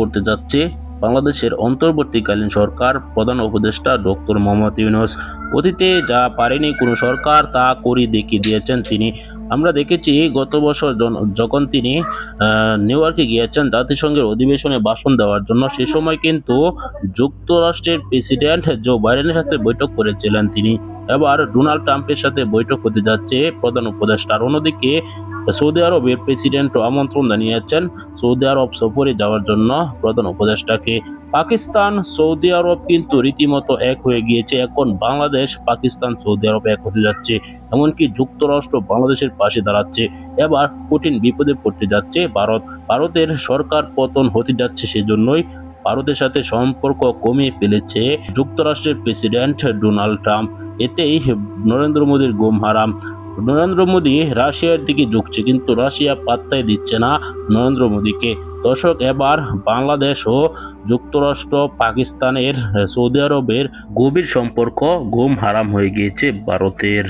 করতে যাচ্ছে। বাংলাদেশের অন্তর্বর্তীকালীন সরকার প্রধান উপদেষ্টা ডক্টর মোহাম্মদ ইউনুস অতীতে যা পারেনি কোনো সরকার তা করে দেখিয়ে দিয়েছেন তিনি। আমরা দেখেছি গত বছর যখন তিনি নিউ ইয়র্কে গিয়েছেন, জাতিসংঘের অধিবেশনে ভাষণ দেওয়ার জন্য, সে সময় কিন্তু যুক্তরাষ্ট্রের প্রেসিডেন্ট জো বাইডেনের সাথে বৈঠক করেছিলেন তিনি। এবার ডোনাল্ড ট্রাম্পের সাথে বৈঠক হতে যাচ্ছে প্রধান উপদেষ্টার অন্যদিকে, সৌদি আরবের প্রেসিডেন্টও আমন্ত্রণ জানিয়েছেন সৌদি আরব সফরে যাওয়ার জন্য প্রধান উপদেষ্টাকে। পাকিস্তান, সৌদি আরব কিন্তু রীতিমতো এক হয়ে গিয়েছে। এখন বাংলাদেশ পাকিস্তান, সৌদি আরব এক হতে যাচ্ছে, এমনকি যুক্তরাষ্ট্র বাংলাদেশের পাশে দাঁড়াচ্ছে। এবার কঠিন বিপদে পড়তে যাচ্ছে ভারত। ভারতের সরকার পতন হতে যাচ্ছে সেজন্যই ভারতের সাথে সম্পর্ক কমিয়ে ফেলেছে যুক্তরাষ্ট্রের প্রেসিডেন্ট ডোনাল্ড ট্রাম্প। এতেই নরেন্দ্র মোদীর গোম হারাম। নরেন্দ্র মোদী রাশিয়ার দিকে ঝুঁকছে, কিন্তু রাশিয়া পাত্তাই দিচ্ছে না নরেন্দ্র মোদীকে। দর্শক, এবার বাংলাদেশ ও যুক্তরাষ্ট্র, পাকিস্তানের, সৌদি আরবের গভীর সম্পর্ক ঘুম হারাম হয়ে গিয়েছে ভারতের।